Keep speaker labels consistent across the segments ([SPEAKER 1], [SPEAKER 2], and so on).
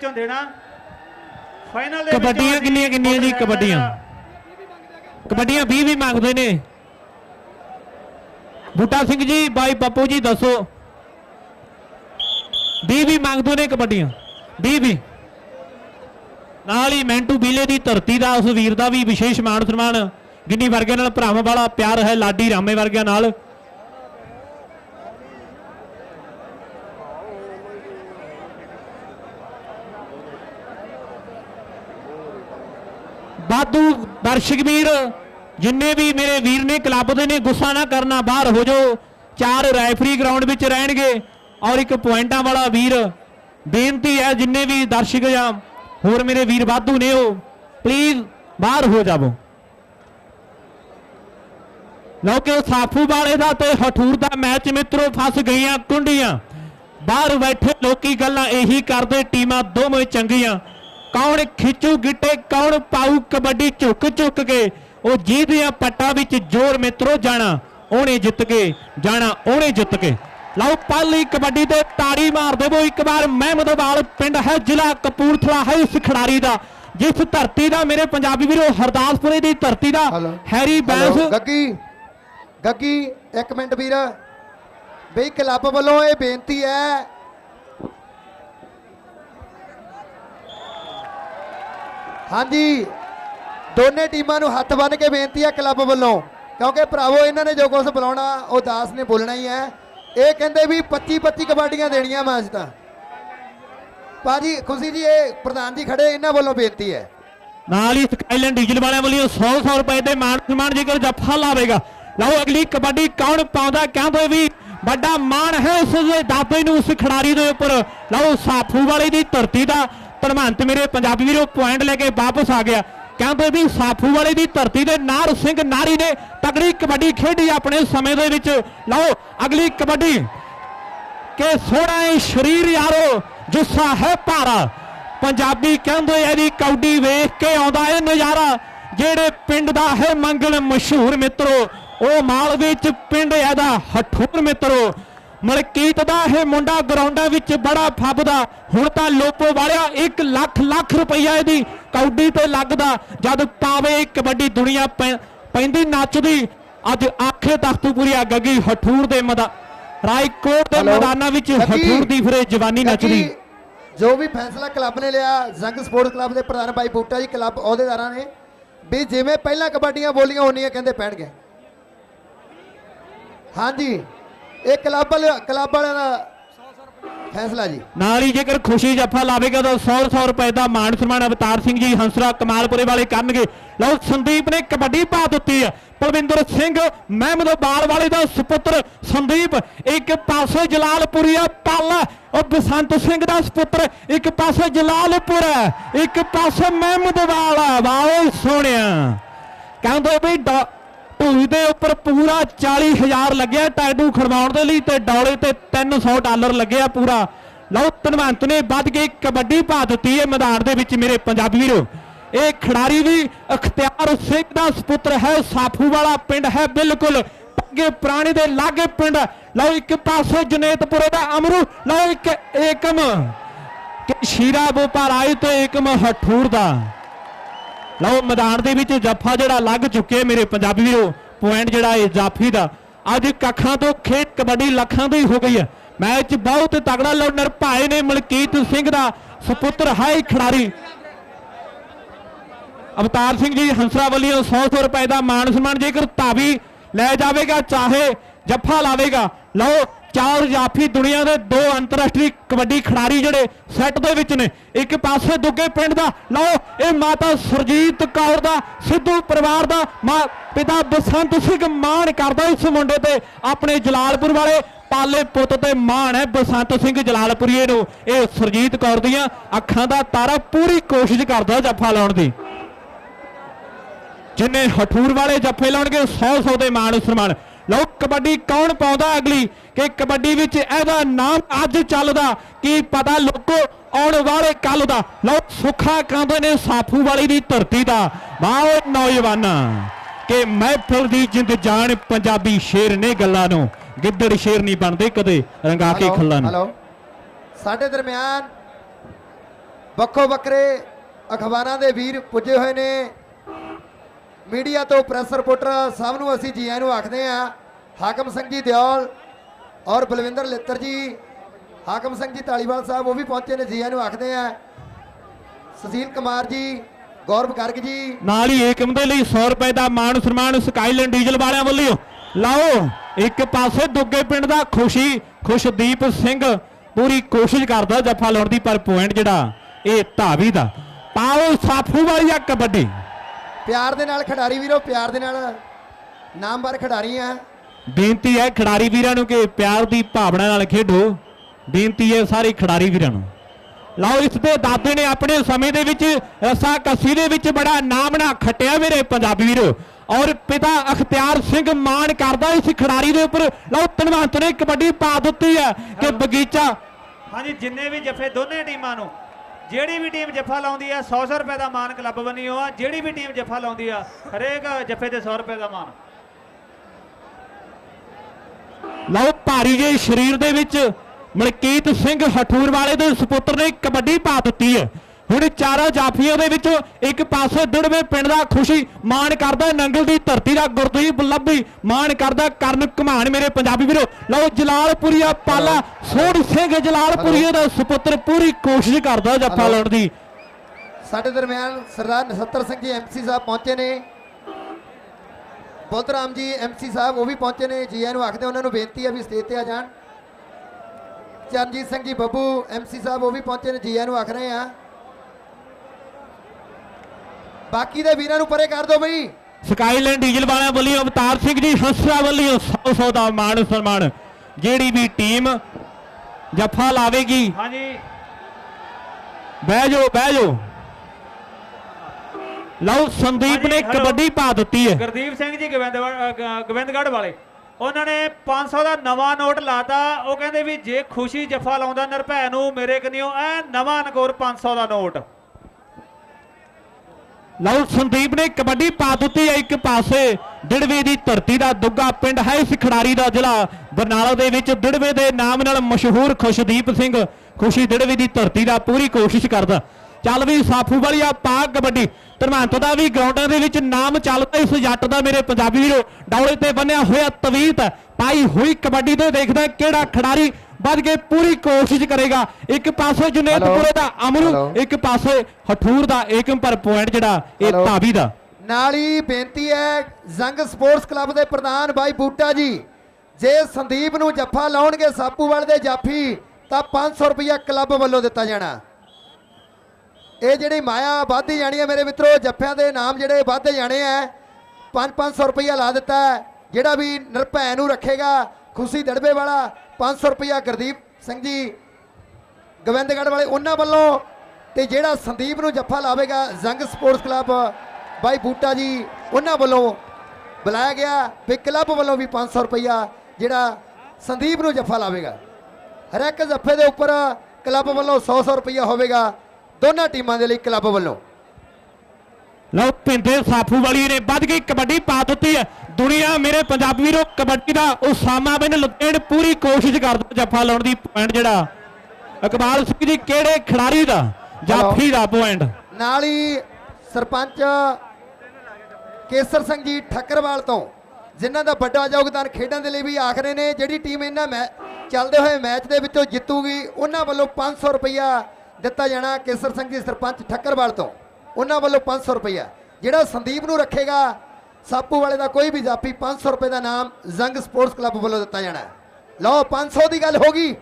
[SPEAKER 1] ਵਿੱਚੋਂ ਦੇਣਾ। ਫਾਈਨਲ ਦੇ
[SPEAKER 2] ਕਬੱਡੀਆਂ ਕਿੰਨੀਆਂ ਕਿੰਨੀਆਂ ਜੀ ਕਬੱਡੀਆਂ? ਕਬੱਡੀਆਂ 20 ਵੀ ਮੰਗਦੇ ਨੇ। ਬੂਟਾ ਸਿੰਘ ਜੀ ਬਾਈ ਪੱਪੂ ਜੀ ਦੱਸੋ। 20 ਵੀ ਮੰਗਦੇ ਨੇ ਕਬੱਡੀਆਂ। 20 ਵੀ ਨਾਲ ਹੀ ਮੈਂਟੂ ਬੀਲੇ ਦੀ ਧਰਤੀ ਦਾ ਉਸ ਵੀਰ ਦਾ ਵੀ ਵਿਸ਼ੇਸ਼ ਮਾਣ ਸਨਮਾਨ। ਗਿੰਨੀ ਵਰਗਿਆਂ ਨਾਲ ਭਰਾਵਾਂ ਵਾਲਾ ਪਿਆਰ ਹੈ ਲਾਡੀ ਰਾਮੇ ਵਰਗਿਆਂ ਨਾਲ। ਬਾਦੂ ਦਰਸ਼ਕ ਵੀਰ, ਜਿੰਨੇ ਵੀ ਮੇਰੇ ਵੀਰ ਨੇ ਕਲੱਬ ਦੇ ਨੇ, ਗੁੱਸਾ ਨਾ ਕਰਨਾ, ਬਾਹਰ ਹੋ ਜਾਓ। ਚਾਰ ਰੈਫਰੀ ਗਰਾਊਂਡ ਵਿੱਚ ਰਹਿਣਗੇ। ਔਰ ਇੱਕ ਪੁਆਇੰਟਾਂ ਵਾਲਾ ਵੀਰ, ਬੇਨਤੀ ਹੈ ਜਿੰਨੇ ਵੀ ਦਰਸ਼ਕ ਜਾਂ ਹੋਰ ਮੇਰੇ ਵੀਰ ਵਾਧੂ ਨੇ ਉਹ ਪਲੀਜ਼ ਬਾਹਰ ਹੋ ਜਾਵੋ। ਲਓ ਕਿ ਸਾਫੂ ਵਾਲੇ ਦਾ ਤੇ ਹਠੂਰ ਦਾ ਮੈਚ ਮਿੱਤਰੋ, ਫਸ ਗਈਆਂ ਕੁੰਡੀਆਂ। ਬਾਹਰ ਬੈਠੇ ਲੋਕੀ ਗੱਲਾਂ ਇਹੀ ਕਰਦੇ, ਟੀਮਾਂ ਦੋਵੇਂ ਚੰਗੀਆਂ। ਕੌਣ ਖਿੱਚੂ ਗਿੱਟੇ ਕੌਣ ਪਾਊ ਕਬੱਡੀ ਝੁੱਕ ਝੁੱਕ ਕੇ ਉਹ ਜੀਦੀਆਂ ਪੱਟਾਂ ਵਿੱਚ ਜ਼ੋਰ ਮਿੱਤਰੋ ਜਾਣਾ ਉਹਨੇ ਜਿੱਤ ਕੇ ਜਾਣਾ ਉਹਨੇ ਜਿੱਤ ਕੇ। ਲਓ ਪਹਿਲੀ ਕਬੱਡੀ ਤੇ ਤਾੜੀ ਮਾਰ ਦੇਵੋ ਇੱਕ ਵਾਰ ਮਹਿਮਦਵਾਲ ਪਿੰਡ ਹੈ ਜ਼ਿਲ੍ਹਾ ਕਪੂਰਥਲਾ ਹੈ ਇਸ ਖਿਡਾਰੀ ਦਾ। ਜਿਸ ਧਰਤੀ ਦਾ ਮੇਰੇ ਪੰਜਾਬੀ ਵੀਰੋ ਹਰਦਾਸਪੁਰੇ ਦੀ ਧਰਤੀ ਦਾ ਹੈਰੀ ਬੈਂਸ।
[SPEAKER 3] ਗੱਗੀ ਗੱਗੀ ਇੱਕ ਮਿੰਟ ਵੀਰ। ਬਈ ਕਲੱਬ ਵੱਲੋਂ ਇਹ ਬੇਨਤੀ ਹੈ ਹਾਂਜੀ। ਦੋਨੇ ਟੀਮਾਂ ਨੂੰ ਹੱਥ ਬੰਨ ਕੇ ਬੇਨਤੀ ਹੈ ਕਲੱਬ ਵੱਲੋਂ, ਕਿਉਂਕਿ ਭਰਾਵੋ, ਇਹਨਾਂ ਨੇ ਜੋ ਕੁਝ ਬੁਲਾਉਣਾ, ਉਹ ਦਾਸ ਨੇ ਬੋਲਣਾ ਹੀ ਹੈ। ਇਹ ਕਹਿੰਦੇ ਵੀ 25 25 ਕਬੱਡੀਆਂ ਦੇਣੀਆਂ ਮੈਚ ਤਾਂ। ਭਾਜੀ, ਖੁਸ਼ੀ ਜੀ, ਇਹ ਪ੍ਰਧਾਨ ਜੀ ਖੜੇ, ਇਹਨਾਂ ਵੱਲੋਂ ਬੇਨਤੀ ਹੈ।
[SPEAKER 2] ਨਾਲ ਹੀ ਸਕਾਈਲੈਂਡ ਡੀਜ਼ਲ ਵਾਲਿਆਂ ਵੱਲੋਂ 100 100 ਰੁਪਏ ਦੇ ਮਾਣ ਸਨਮਾਨ ਜੇਕਰ ਜੱਫਾ ਲਾਵੇਗਾ। ਲਓ, ਅਗਲੀ ਕਬੱਡੀ ਕੌਣ ਪਾਉਂਦਾ, ਕਹਿੰਦੇ ਵੀ ਵੱਡਾ ਮਾਣ ਹੈ ਉਸ ਦੇ ਦਾਦੇ ਨੂੰ, ਉਸ ਖਿਡਾਰੀ ਦੇ ਉੱਪਰ। ਲਓ, ਸਾਫੂ ਵਾਲੇ ਦੀ ਧਰਤੀ ਦਾ ਧਰਮੰਤ ਮੇਰੇ ਪੰਜਾਬੀ ਵੀਰੋ ਪੁਆਇੰਟ ਲੈ ਕੇ ਵਾਪਸ ਆ ਗਿਆ। ਕਹਿੰਦੇ ਵੀ ਸਾਫੂ ਵਾਲੇ ਦੀ ਧਰਤੀ ਦੇ ਨਾਰ ਸਿੰਘ ਨਾਰੀ ਨੇ ਤਗੜੀ ਕਬੱਡੀ ਖੇਡੀ ਆਪਣੇ ਸਮੇਂ ਦੇ ਵਿੱਚ। ਲਓ, ਅਗਲੀ ਕਬੱਡੀ। ਕਿ ਸੋਹਣਾ ਏ ਸ਼ਰੀਰ ਯਾਰੋ, ਜੁੱਸਾ ਹੈ ਭਾਰਾ। ਪੰਜਾਬੀ ਕਹਿੰਦੇ ਇਹਦੀ ਕੌਡੀ ਵੇਖ ਕੇ ਆਉਂਦਾ ਏ ਨਜ਼ਾਰਾ। ਜਿਹੜੇ ਪਿੰਡ ਦਾ ਹੈ ਮੰਗਲ ਮਸ਼ਹੂਰ ਮਿੱਤਰੋ, ਉਹ ਮਾਲਵੇ ਚ ਪਿੰਡ ਇਹਦਾ ਹਠੂਰ ਮਿੱਤਰੋ। ਮਲਕੀਤ ਦਾ ਇਹ ਮੁੰਡਾ ਗਰਾਊਂਡਾਂ ਵਿੱਚ ਬੜਾ ਫੱਬਦਾ। ਹੁਣ ਤਾਂ ਲੋਪੋ ਵਾਲਿਆ 1 ਲੱਖ ਲੱਖ ਰੁਪਈਆ ਇਹਦੀ ਕੌਡੀ ਤੇ ਲੱਗਦਾ। ਜਦ ਪਾਵੇ ਕਬੱਡੀ ਦੁਨੀਆ ਪੈਂਦੀ ਨੱਚਦੀ। ਅੱਜ ਆਖੇ ਤਖਤੂਪੁਰੀਆ ਗੱਗੀ ਹਠੂਰ ਦੇ ਮਦਾ ਰਾਏਕੋਟ ਦੇ। ਮੈਦਾਨਾਂ ਵਿੱਚ ਹਠੂਰ ਦੀ ਫਿਰੇ ਜਵਾਨੀ ਨੱਚਦੀ।
[SPEAKER 3] ਜੋ ਵੀ ਫੈਸਲਾ ਕਲੱਬ ਨੇ ਲਿਆ ਜ਼ੰਗ ਸਪੋਰਟਸ ਕਲੱਬ ਦੇ ਪ੍ਰਧਾਨ ਭਾਈ ਬੂਟਾ ਜੀ ਕਲੱਬ ਅਹੁਦੇਦਾਰਾਂ ਨੇ ਵੀ ਜਿਵੇਂ ਪਹਿਲਾਂ ਕਬੱਡੀਆਂ ਬੋਲੀਆਂ ਹੋਣੀਆਂ ਕਹਿੰਦੇ ਪੈਣਗੇ। ਹਾਂਜੀ। ਇਹ ਕਲੱਬ ਕਲੱਬ ਵਾਲਿਆਂ ਦਾ ਫੈਸਲਾ ਜੀ।
[SPEAKER 2] ਨਾਲ ਹੀ ਜੇਕਰ ਖੁਸ਼ੀ ਜੱਫਾ ਲਾਵੇਗਾ ਤਾਂ 100 100 ਰੁਪਏ ਦਾ ਮਾਣ ਸਨਮਾਨ ਅਵਤਾਰ ਸਿੰਘ ਜੀ, ਹੰਸਰਾ ਕਮਾਲਪੁਰੇ ਵਾਲੇ ਕਰਨਗੇ। ਲਓ, ਸੰਦੀਪ ਨੇ ਕਬੱਡੀ ਪਾ ਦਿੱਤੀ ਹੈ। ਪਲਵਿੰਦਰ ਸਿੰਘ ਮਹਿਮਦਵਾਲ ਵਾਲੇ ਦਾ ਸੁਪੁੱਤਰ ਸੰਦੀਪ, ਇੱਕ ਪਾਸੇ ਜਲਾਲਪੁਰੀਆ ਪਾਲਾ। ਉਹ ਬਸੰਤ ਸਿੰਘ ਦਾ ਸੁਪੁੱਤਰ, ਇੱਕ ਪਾਸੇ ਜਲਾਲਪੁਰ ਇੱਕ ਪਾਸੇ ਮਹਿਮਦਵਾਲ ਹੈ। ਵਾਓ, ਸੋਹਣਿਆ। ਕਹਿੰਦੇ ਵੀ ਡਾ- ਦੇ ਉੱਪਰ ਪੂਰਾ 40000 ਲੱਗਿਆ ਟੈਟੂ ਖੜਵਾਉਣ ਦੇ ਲਈ ਤੇ ਡੌਲੇ ਤੇ 300 ਡਾਲਰ ਲੱਗਿਆ ਪੂਰਾ। ਲਓ, ਧਨਵੰਤ ਨੇ ਵੱਧ ਕੇ ਕਬੱਡੀ ਪਾ ਦਿੱਤੀ ਹੈ ਮੈਦਾਨ ਦੇ ਵਿੱਚ ਮੇਰੇ ਪੰਜਾਬੀ ਵੀਰੋ। ਇਹ ਖਿਡਾਰੀ ਵੀ ਅਖਤਿਆਰ ਸਿੰਘ ਦਾ ਸੁਪੁੱਤਰ ਹੈ ਸਾਫੂ ਵਾਲਾ ਪਿੰਡ ਹੈ, ਬਿਲਕੁਲ ਅੱਗੇ ਪੁਰਾਣੇ ਦੇ ਲਾਗੇ ਪਿੰਡ। ਲਓ, ਇੱਕ ਪਾਸੇ ਜਨੇਤਪੁਰੇ ਦਾ ਅਮਰੂ, ਲਓ, ਇੱਕ ਏਕਮ। ਕਿ ਸ਼ੀਰਾ ਬੋਪਾਰ ਤੇ ਏਕਮ ਹਠੂਰ ਦਾ। ਲਓ, ਮੈਦਾਨ ਦੇ ਵਿੱਚ ਜੱਫਾ ਜਿਹੜਾ ਲੱਗ ਚੁੱਕੇ ਮੇਰੇ ਪੰਜਾਬੀ ਵੀਰੋ ਪੁਆਇੰਟ ਜਿਹੜਾ ਇਹ ਜਾਫੀ ਦਾ। ਅੱਜ ਕੱਖਾਂ ਤੋਂ ਖੇਡ ਕਬੱਡੀ ਲੱਖਾਂ ਦੀ ਹੋ ਗਈ ਹੈ। ਮੈਚ ਬਹੁਤ ਤਗੜਾ ਲਓ ਨਿਰਭਾਏ ਨੇ ਮਲਕੀਤ ਸਿੰਘ ਦਾ, ਸੁਪੁੱਤਰ ਹਾਈ ਖਿਡਾਰੀ। ਅਵਤਾਰ ਸਿੰਘ ਜੀ, ਹੰਸਰਾ ਵੱਲੋਂ 100 100 ਰੁਪਏ ਦਾ ਮਾਣ ਸਨਮਾਨ ਜੇਕਰ ਧਾਵੀ ਲੈ ਜਾਵੇਗਾ, ਚਾਹੇ ਜੱਫਾ ਲਾਵੇਗਾ। ਲਓ ਚਾਰ ਜਾਫੀ ਦੁਨੀਆ ਦੇ ਦੋ ਅੰਤਰਰਾਸ਼ਟਰੀ ਕਬੱਡੀ ਖਿਡਾਰੀ ਜਿਹੜੇ ਸੈੱਟ ਦੇ ਵਿੱਚ ਨੇ, ਇੱਕ ਪਾਸੇ ਦੁੱਗੇ ਪਿੰਡ ਦਾ, ਲਓ, ਇਹ ਮਾਤਾ ਸੁਰਜੀਤ ਕੌਰ ਦਾ, ਸਿੱਧੂ ਪਰਿਵਾਰ ਦਾ, ਮਾਂ, ਪਿਤਾ ਬਸੰਤ ਸਿੰਘ ਮਾਣ ਕਰਦਾ ਇਸ ਮੁੰਡੇ ਤੇ, ਆਪਣੇ ਜਲਾਲਪੁਰ ਵਾਲੇ ਪਾਲੇ ਪੁੱਤ ਤੇ ਮਾਣ ਹੈ ਬਸੰਤ ਸਿੰਘ ਜਲਾਲਪੁਰੀਏ ਨੂੰ, ਇਹ ਸੁਰਜੀਤ ਕੌਰ ਦੀਆਂ ਅੱਖਾਂ ਦਾ ਤਾਰਾ ਪੂਰੀ ਕੋਸ਼ਿਸ਼ ਕਰਦਾ ਜੱਫਾ ਲਾਉਣ ਦੀ। ਜਿੰਨੇ ਹਠੂਰ ਵਾਲੇ ਜੱਫੇ ਲਾਉਣਗੇ 100 100 ਦੇ ਮਾਣ ਸਨਮਾਨ ਲਓ ਕਬੱਡੀ ਕੌਣ ਪਾਉਂਦਾ ਅਗਲੀ ਕਿ ਕਬੱਡੀ ਵਿੱਚ ਇਹਦਾ ਨਾਮ ਅੱਜ ਚੱਲਦਾ ਕੀ ਪਤਾ ਲੋਕੋ ਆਉਣ ਵਾਲੇ ਕੱਲ ਦਾ। ਲਓ ਸੁੱਖਾ ਕਹਿੰਦੇ ਨੇ ਸਾਫੂ ਵਾਲੀ ਦੀ ਧਰਤੀ ਦਾ। ਵਾਹ ਨੌਜਵਾਨਾਂ ਕਿ ਮਹਿਫਲ ਦੀ ਜਿੰਦ ਜਾਨ ਪੰਜਾਬੀ ਸ਼ੇਰ ਨੇ ਗੱਲਾਂ ਨੂੰ। ਗਿੱਦੜ ਸ਼ੇਰ ਨਹੀਂ ਬਣਦੇ ਕਦੇ ਰੰਗਾ ਕੇ ਖੱਲਾਂ ਨੂੰ
[SPEAKER 3] ਹੈਲੋ ਸਾਡੇ ਦਰਮਿਆਨ ਵੱਖੋ ਵੱਖਰੇ ਅਖਬਾਰਾਂ ਦੇ ਵੀਰ ਪੁੱਜੇ ਹੋਏ ਨੇ। ਮੀਡੀਆ ਤੋਂ ਪ੍ਰੈਸ ਰਿਪੋਰਟਰ ਸਭ ਨੂੰ ਅਸੀਂ ਜੀ ਆਇਆਂ ਨੂੰ ਆਖਦੇ ਹਾਂ, ਹਾਕਮ ਸਿੰਘ ਜੀ ਦਿਓਲ ਔਰ ਬਲਵਿੰਦਰ ਲਿੱਤਰ ਜੀ, ਹਾਕਮ ਸਿੰਘ ਜੀ ਢਾਲੀਵਾਲ ਸਾਹਿਬ ਉਹ ਵੀ ਪਹੁੰਚੇ ਨੇ, ਜੀ ਆਇਆਂ ਨੂੰ ਆਖਦੇ ਹਾਂ। ਸੁਸ਼ੀਲ ਕੁਮਾਰ ਜੀ, ਗੌਰਵ ਗਰਗ ਜੀ।
[SPEAKER 2] ਨਾਲ ਹੀ ਏਕਮ ਦੇ ਲਈ 100 ਰੁਪਏ ਦਾ ਮਾਣ ਸਨਮਾਨ ਸਕਾਈਲੈਂਡ ਡੀਜ਼ਲ ਵਾਲਿਆਂ ਵੱਲੋਂ। ਲਾਓ, ਇੱਕ ਪਾਸੇ ਦੁੱਗੇ ਪਿੰਡ ਦਾ ਖੁਸ਼ੀ, ਖੁਸ਼ਦੀਪ ਸਿੰਘ ਪੂਰੀ ਕੋਸ਼ਿਸ਼ ਕਰਦਾ ਜੱਫਾ ਲਾਉਣ ਦੀ, ਪਰ ਪੁਆਇੰਟ ਜਿਹੜਾ, ਇਹ ਧਾਵੀ ਦਾ। ਪਾਓ ਸਾਫੂ ਵਾਲੀ ਆ ਕਬੱਡੀ।
[SPEAKER 3] ਪਿਆਰ ਦੇ ਨਾਲ ਖਿਡਾਰੀ ਵੀਰੋ ਪਿਆਰ ਦੇ ਨਾਲ ਨਾਮਵਰ ਖਿਡਾਰੀ ਆ।
[SPEAKER 2] ਬੇਨਤੀ ਹੈ ਖਿਡਾਰੀ ਵੀਰਾਂ ਨੂੰ ਕਿ ਪਿਆਰ ਦੀ ਭਾਵਨਾ ਨਾਲ ਖੇਡੋ। ਬੇਨਤੀ ਹੈ ਸਾਰੇ ਖਿਡਾਰੀ ਵੀਰਾਂ ਨੂੰ। ਲਓ ਇਸ ਦੇ ਦਾਦੇ ਨੇ ਆਪਣੇ ਸਮੇਂ ਦੇ ਵਿੱਚ ਰਸਾ ਕੱਸੀ ਦੇ ਵਿੱਚ ਬੜਾ ਨਾਮ ਨਾ ਖੱਟਿਆ ਮੇਰੇ ਪੰਜਾਬੀ ਵੀਰੋ। ਔਰ ਪਿਤਾ ਅਖਤਿਆਰ ਸਿੰਘ ਮਾਣ ਕਰਦਾ ਇਸ ਖਿਡਾਰੀ ਦੇ ਉੱਪਰ। ਲਓ ਧਨਵੰਤ ਨੇ ਕਬੱਡੀ ਪਾ ਦਿੱਤੀ ਹੈ ਕਿ ਬਗੀਚਾ
[SPEAKER 1] ਹਾਂਜੀ ਜਿੰਨੇ ਵੀ ਜਫੇ ਦੋਨੇ ਟੀਮਾਂ ਨੂੰ। ਜਿਹੜੀ ਵੀ ਟੀਮ ਜੱਫਾ ਲਾਉਂਦੀ ਆ 100 100 ਰੁਪਏ ਦਾ ਮਾਨ ਕਲੱਬ ਬਣੀਓ ਆ, ਜਿਹੜੀ ਵੀ ਟੀਮ ਜੱਫਾ ਲਾਉਂਦੀ ਆ, ਹਰੇਕ ਜੱਫੇ ਤੇ 100 ਰੁਪਏ ਦਾ ਮਾਨ।
[SPEAKER 2] ਲਓ, ਭਾਰੀ ਜੇ ਸਰੀਰ ਦੇ ਵਿੱਚ ਮਲਕੀਤ ਸਿੰਘ ਹਠੂਰ ਵਾਲੇ ਦੇ ਸੁਪੁੱਤਰ ਨੇ ਕਬੱਡੀ ਪਾ ਦਿੱਤੀ ਹੈ। ਹੁਣ ਚਾਰਾਂ ਜਾਫੀਆਂ ਦੇ ਵਿੱਚੋਂ ਇੱਕ ਪਾਸੇ ਦੜਵੇਂ ਪਿੰਡ ਦਾ ਖੁਸ਼ੀ ਮਾਣ ਕਰਦਾ ਨੰਗਲ ਦੀ ਧਰਤੀ ਦਾ ਗੁਰਦੀਪ ਲੱਭੀ ਮਾਣ ਕਰਦਾ ਕਰਨ ਘਮਾਣ ਮੇਰੇ ਪੰਜਾਬੀ ਵੀਰੋ। ਲਓ ਜਲਾਲਪੁਰੀਆ ਪਾਲਾ ਸੋਢ ਸਿੰਘ ਜਲਾਲਪੁਰੀਆ ਦਾ ਸੁਪੁੱਤਰ ਪੂਰੀ ਕੋਸ਼ਿਸ਼ ਕਰਦਾ ਜੱਫਾ ਲਾਉਣ ਦੀ।
[SPEAKER 3] ਸਾਡੇ ਦਰਮਿਆਨ ਸਰਦਾਰ ਨਸੱਤਰ ਸਿੰਘ ਜੀ ਐਮਸੀ ਸਾਹਿਬ ਪਹੁੰਚੇ ਨੇ। ਬੁੱਧਰਾਮ ਜੀ ਐਮਸੀ ਸਾਹਿਬ ਉਹ ਵੀ ਪਹੁੰਚੇ ਨੇ ਜੀ ਆਇਆਂ ਨੂੰ ਆਖਦੇ ਉਹਨਾਂ ਨੂੰ ਬੇਨਤੀ ਹੈ ਵੀ ਸਟੇਜ ਤੇ ਆ ਜਾਣ। ਚਰਨਜੀਤ ਸਿੰਘ ਜੀ ਬੱਬੂ ਐਮਸੀ ਸਾਹਿਬ ਉਹ ਵੀ ਪਹੁੰਚੇ ਨੇ ਜੀ ਆਇਆਂ ਨੂੰ ਆਖ ਰਹੇ ਆ। ਬਾਕੀ ਦੇ ਵੀਰਾਂ ਨੂੰ ਪਰੇ ਕਰ ਦਿਓ ਬਈ।
[SPEAKER 2] ਸਕਾਈਲੈਂਡ ਡੀਜ਼ਲ ਵਾਲਿਆਂ ਵੱਲੋਂ ਅਵਤਾਰ ਸਿੰਘ ਜੀ ਹੰਸਾ ਵੱਲੋਂ 100 100 ਦਾ ਮਾਣ ਸਨਮਾਨ। ਜਿਹੜੀ ਵੀ ਟੀਮ ਜੱਫਾ ਲਾਵੇਗੀ।
[SPEAKER 1] ਹਾਂਜੀ।
[SPEAKER 2] ਬਹਿ ਜਾਓ ਬਹਿ ਜਾਓ। ਲਓ ਸੰਦੀਪ ਨੇ। ਕਬੱਡੀ ਪਾ ਦਿੱਤੀ ਹੈ।
[SPEAKER 1] ਗੁਰਦੀਪ ਸਿੰਘ ਜੀ ਗੋਬਿੰਦਵਾ- ਅ, ਗ- ਗੋਬਿੰਦਗੜ੍ਹ ਵਾਲੇ। ਉਹਨਾਂ ਨੇ 500 ਦਾ ਨਵਾਂ ਨੋਟ ਲਾਤਾ। ਉਹ ਕਹਿੰਦੇ ਵੀ ਜੇ ਖੁਸ਼ੀ ਜੱਫਾ ਲਾਉਂਦਾ ਨਿਰਭੈ ਨੂੰ ਮੇਰੇ ਕਨੀਓ ਐ ਨਵਾਂ ਨਕੋਰ 500 ਦਾ ਨੋਟ।
[SPEAKER 2] ਲਓ, ਸੰਦੀਪ ਨੇ ਕਬੱਡੀ ਪਾ ਦਿੱਤੀ ਹੈ ਇੱਕ ਪਾਸੇ। ਡਿੜਵੇ ਦੀ ਧਰਤੀ ਦਾ ਦੁੱਗਾ ਪਿੰਡ ਹੈ, ਇਸ ਖਿਡਾਰੀ ਦਾ ਜ਼ਿਲ੍ਹਾ ਬਰਨਾਲਾ ਦੇ ਵਿੱਚ। ਡਿੜਵੇ ਦੇ ਨਾਮ ਨਾਲ ਮਸ਼ਹੂਰ ਖੁਸ਼ਦੀਪ ਸਿੰਘ ਖੁਸ਼ੀ ਡਿੜਵੇ ਦੀ ਧਰਤੀ ਦਾ ਪੂਰੀ ਕੋਸ਼ਿਸ਼ ਕਰਦਾ। ਚੱਲ ਵੀ ਸਾਫੂ ਵਾਲੀ ਆ ਪਾ ਕਬੱਡੀ। ਧਰਮੰਤ ਦਾ ਵੀ ਗਰਾਊਂਡਾਂ ਦੇ ਵਿੱਚ ਨਾਮ ਚੱਲਦਾ ਇਸ ਜੱਟ ਦਾ ਮੇਰੇ ਪੰਜਾਬੀ ਵੀਰੋ। ਡੌਲੇ ਤੇ ਬੰਨਿਆ ਹੋਇਆ ਤਵੀਤ ਪਾਈ ਹੋਈ ਕਬੱਡੀ ਤੇ ਦੇਖਦਾ ਕਿਹੜਾ ਖਿਡਾਰੀ ਵੱਧ ਕੇ ਪੂਰੀ ਕੋਸ਼ਿਸ਼ ਕਰੇਗਾ ਇੱਕ ਪਾਸੇ ਜੁਨੇਦਪੁਰੇ ਦਾ ਅਮਰੂ। ਇੱਕ ਪਾਸੇ ਹਠੂਰ ਦਾ ਏਕਮ ਪਰ ਪੁਆਇੰਟ ਜਿਹੜਾ ਇਹ। ਧਾਵੀ ਦਾ
[SPEAKER 3] ਨਾਲ ਹੀ ਬੇਨਤੀ ਹੈ ਜ਼ੰਗ ਸਪੋਰਟਸ ਕਲੱਬ ਦੇ ਪ੍ਰਧਾਨ ਬਾਈ ਬੂਟਾ ਜੀ ਜੇ ਸੰਦੀਪ ਨੂੰ ਜੱਫਾ ਲਾਉਣਗੇ ਸਾਪੂਵਾਲ ਦੇ ਜਾਫੀ ਤਾਂ 500 ਰੁਪਇਆ ਕਲੱਬ ਵੱਲੋਂ ਦਿੱਤਾ ਜਾਣਾ ਇਹ ਜਿਹੜੀ ਮਾਇਆ ਵੱਧਦੀ ਜਾਣੀ ਹੈ ਮੇਰੇ ਮਿੱਤਰੋ ਜੱਫਿਆਂ ਦੇ ਨਾਮ ਜਿਹੜੇ ਵੱਧਦੇ ਜਾਣੇ ਆ 5-500 ਰੁਪਇਆ ਲਾ ਦਿੱਤਾ ਹੈ ਜਿਹੜਾ ਵੀ ਨਿਰਭੈ ਨੂੰ ਰੱਖੇਗਾ ਖੁਸ਼ੀ ਦੜਬੇ ਵਾਲਾ 500 ਰੁਪਇਆ ਗੁਰਦੀਪ ਸਿੰਘ ਜੀ, ਗੋਬਿੰਦਗੜ੍ਹ ਵਾਲੇ ਉਹਨਾਂ ਵੱਲੋਂ ਤੇ ਜਿਹੜਾ ਸੰਦੀਪ ਨੂੰ ਜੱਫਾ ਲਾਵੇਗਾ ਜ਼ੰਗ ਸਪੋਰਟਸ ਕਲੱਬ, ਬਾਈ ਬੂਟਾ ਜੀ, ਉਹਨਾਂ ਵੱਲੋਂ ਬੁਲਾਇਆ ਗਿਆ ਵੀ ਕਲੱਬ ਵੱਲੋਂ ਵੀ 500 ਰੁਪਇਆ ਜਿਹੜਾ ਸੰਦੀਪ ਨੂੰ ਜੱਫਾ ਲਾਵੇਗਾ। ਹਰ ਇੱਕ ਜੱਫੇ ਦੇ ਉੱਪਰ ਕਲੱਬ ਵੱਲੋਂ 100-100 ਰੁਪਇਆ ਹੋਵੇਗਾ, ਦੋਨਾਂ ਟੀਮਾਂ ਦੇ ਲਈ ਕਲੱਬ ਵੱਲੋਂ।
[SPEAKER 2] ਲਓ ਪਿੰਦੇ ਸਾਫੂ ਵਾਲੀ ਨੇ ਵੱਧ ਗਈ ਕਬੱਡੀ ਪਾ ਦਿੱਤੀ ਹੈ। ਦੁਨੀਆ ਮੇਰੇ ਪੰਜਾਬੀ ਵੀਰੋ, ਕਬੱਡੀ ਦਾ ਉਸਾਮਾ ਬਿਨ ਲੁੱਟਣ ਪੂਰੀ ਕੋਸ਼ਿਸ਼ ਕਰਦਾ ਜੱਫਾ ਲਾਉਣ ਦੀ ਪੁਆਇੰਟ ਜਿਹੜਾ। ਇਕਬਾਲ ਸਿੰਘ ਜੀ, ਕਿਹੜੇ ਖਿਡਾਰੀ ਦਾ? ਜਾਫੀ ਦਾ ਪੁਆਇੰਟ
[SPEAKER 3] ਨਾਲ ਹੀ ਸਰਪੰਚ ਕੇਸਰ ਸਿੰਘ ਜੀ ਠੱਕਰਵਾਲ ਤੋਂ, ਜਿਨ੍ਹਾਂ ਦਾ ਵੱਡਾ ਯੋਗਦਾਨ ਖੇਡਾਂ ਦੇ ਲਈ ਵੀ ਆਖ ਰਹੇ ਨੇ, ਜਿਹੜੀ ਟੀਮ ਇਹਨਾਂ ਮੈ ਚੱਲਦੇ ਹੋਏ ਮੈਚ ਦੇ ਵਿੱਚੋਂ ਜਿੱਤੂਗੀ, ਉਹਨਾਂ ਵੱਲੋਂ 500 ਰੁਪਇਆ ਦਿੱਤਾ ਜਾਣਾ ਕੇਸਰ ਸਿੰਘ ਜੀ ਸਰਪੰਚ ਠੱਕਰਵਾਲ ਤੋਂ। ਉਹਨਾਂ ਵੱਲੋਂ 500 ਰੁਪਇਆ ਜਿਹੜਾ ਸੰਦੀਪ ਨੂੰ ਰੱਖੇਗਾ ਸਾਪੂ ਵਾਲੇ ਦਾ ਕੋਈ ਵੀ ਜਾਫੀ 500 ਰੁਪਏ ਦਾ ਨਾਮ ਜ਼ੰਗ ਸਪੋਰਟਸ ਕਲੱਬ ਵੱਲੋਂ ਦਿੱਤਾ ਜਾਣਾ ਲਓ 500 ਦੀ ਗੱਲ ਹੋ ਗਈ।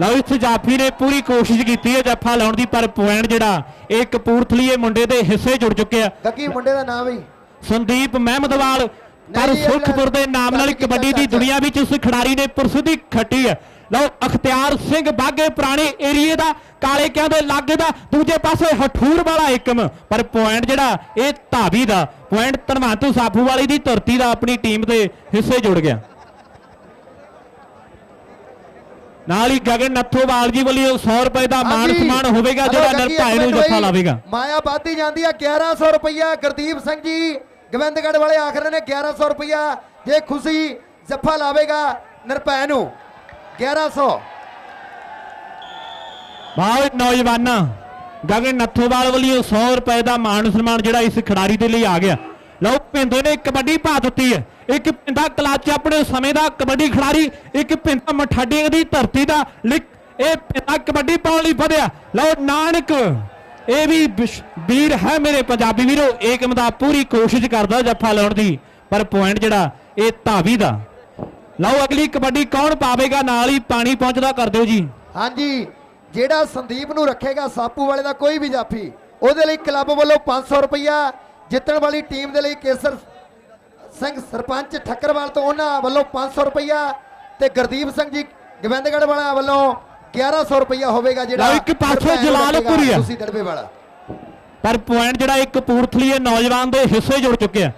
[SPEAKER 2] ਲਓ ਇਸ ਜਾਫੀ ਨੇ ਪੂਰੀ ਕੋਸ਼ਿਸ਼ ਕੀਤੀ ਹੈ ਜੱਫਾ ਲਾਉਣ ਦੀ ਪਰ ਪੁਆਇੰਟ ਜਿਹੜਾ ਇਹ ਕਪੂਰਥਲੀਏ ਮੁੰਡੇ ਦੇ ਹਿੱਸੇ ਜੁੜ ਚੁੱਕਿਆ।
[SPEAKER 3] ਗੱਗੀ ਮੁੰਡੇ ਦਾ ਨਾਮ ਹੀ
[SPEAKER 2] ਸੰਦੀਪ ਮਹਿਮਦਵਾਲ ਪਰ
[SPEAKER 3] ਇਹ
[SPEAKER 2] ਸੁਖਪੁਰ ਦੇ ਨਾਮ ਨਾਲ ਕਬੱਡੀ ਦੀ ਦੁਨੀਆ ਵਿੱਚ ਉਸ ਖਿਡਾਰੀ ਨੇ ਪ੍ਰਸਿੱਧੀ ਖੱਟੀ ਹੈ। ਲਓ ਅਖਤਿਆਰ ਸਿੰਘ ਬਾਗੇ ਪੁਰਾਣੇ ਏਰੀਏ ਦਾ ਕਾਲੇ ਕਿਆਂ ਦੇ ਲਾਗੇ ਦਾ ਦੂਜੇ ਪਾਸੇ ਹਠੂਰ ਵਾਲਾ ਏਕਮ। ਪਰ ਪੁਆਇੰਟ ਜਿਹੜਾ ਇਹ ਧਾਵੀ ਦਾ ਪੁਆਇੰਟ ਧਨਵੰਤ ਸਾਫੂ ਵਾਲੀ ਦੀ ਧਰਤੀ ਦਾ ਆਪਣੀ ਟੀਮ ਦੇ ਹਿੱਸੇ ਜੁੜ ਗਿਆ। ਨਾਲ ਹੀ ਗਗਨ ਨੱਥੋਵਾਲ ਜੀ ਵੱਲੋਂ 100 ਰੁਪਏ ਦਾ ਮਾਣ
[SPEAKER 3] ਹਾਂਜੀ।
[SPEAKER 2] ਸਨਮਾਨ ਹੋਵੇਗਾ ਜਿਹੜਾ
[SPEAKER 3] ਗੱਗੀ
[SPEAKER 2] ਨਿਰਭੈ ਨੂੰ ਜੱਫਾ। ਲਾਵੇਗਾ।
[SPEAKER 3] ਮਾਇਆ ਬਾਦੀ ਜਾਂਦੀ ਆ 1100 ਰੁਪਇਆ ਗੁਰਦੀਪ ਸਿੰਘ ਜੀ ਗੋਬਿੰਦਗੜ੍ਹ ਵਾਲੇ ਆਖਰ ਨੇ 1100 ਰੁਪਇਆ ਜੇ ਖੁਸ਼ੀ ਜੱਫਾ ਲਾਵੇਗਾ ਨਿਰਭੈ ਨੂੰ। 1100
[SPEAKER 2] ਬਹੁਤ ਨੌਜਵਾਨਾਂ, ਗਗਨ ਨੱਥੋਵਾਲ ਵੱਲੋਂ 100 ਰੁਪਏ ਦਾ ਮਾਣ ਸਨਮਾਨ ਜਿਹੜਾ ਇਸ ਖਿਡਾਰੀ ਦੇ ਲਈ ਆ ਗਿਆ। ਲਓ, ਪਿੰਦੇ ਨੇ ਕਬੱਡੀ ਪਾ ਦਿੱਤੀ ਹੈ। ਇੱਕ ਪਿੰਦਾ ਕਲਾਚ ਆਪਣੇ ਸਮੇਂ ਦਾ ਕਬੱਡੀ ਖਿਡਾਰੀ, ਇੱਕ ਪਿੰਦਾ ਮਠਾਡੀ ਦੀ ਧਰਤੀ ਦਾ ਲਿਖ ਇਹ ਪਿੰਦਾ ਕਬੱਡੀ ਪਾਉਣ ਲਈ ਵਧਿਆ। ਲਓ, ਨਾਨਕ, ਇਹ ਵੀ ਵੀਰ ਹੈ ਮੇਰੇ ਪੰਜਾਬੀ ਵੀਰੋ। ਏਕਮ ਦਾ ਪੂਰੀ ਕੋਸ਼ਿਸ਼ ਕਰਦਾ ਜੱਫਾ ਲਾਉਣ ਦੀ, ਪਰ ਪੁਆਇੰਟ ਜਿਹੜਾ, ਇਹ ਧਾਵੀ ਦਾ। ਲਓ ਅਗਲੀ ਕਬੱਡੀ ਕੌਣ ਪਾਵੇਗਾ? ਨਾਲ ਹੀ ਪਾਣੀ ਪਹੁੰਚਦਾ ਕਰ ਦਿਓ ਜੀ।
[SPEAKER 3] ਹਾਂਜੀ ਜਿਹੜਾ ਸੰਦੀਪ ਨੂੰ ਰੱਖੇਗਾ ਸਾਪੂ ਵਾਲੇ ਦਾ ਕੋਈ ਵੀ ਜਾਫੀ ਉਹਦੇ ਲਈ ਕਲੱਬ ਵੱਲੋਂ 500 ਰੁਪਇਆ ਜਿੱਤਣ ਵਾਲੀ ਟੀਮ ਦੇ ਲਈ ਕੇਸਰ ਸਿੰਘ ਸਰਪੰਚ ਠੱਕਰਵਾਲ ਤੋਂ ਉਹਨਾਂ ਵੱਲੋਂ 500 ਰੁਪਇਆ ਤੇ ਗੁਰਦੀਪ ਸਿੰਘ ਜੀ ਗੋਬਿੰਦਗੜ੍ਹ ਵਾਲਾ ਵੱਲੋਂ 1100 ਰੁਪਇਆ ਹੋਵੇਗਾ ਜਿਹੜਾ
[SPEAKER 2] ਲਓ ਇੱਕ ਪਾਸੇ ਜਲਾਲਪੁਰੀ
[SPEAKER 3] ਰੱਖੇਗਾ
[SPEAKER 2] ਆ।
[SPEAKER 3] ਤੁਸੀਂ ਦੜਬੇ ਵਾਲਾ।
[SPEAKER 2] ਪਰ ਪੁਆਇੰਟ ਜਿਹੜਾ ਇੱਕ ਕਪੂਰਥਲੀ ਦੇ ਨੌਜਵਾਨ ਦੇ ਹਿੱਸੇ ਜੁੜ ਚੁੱਕਿਆ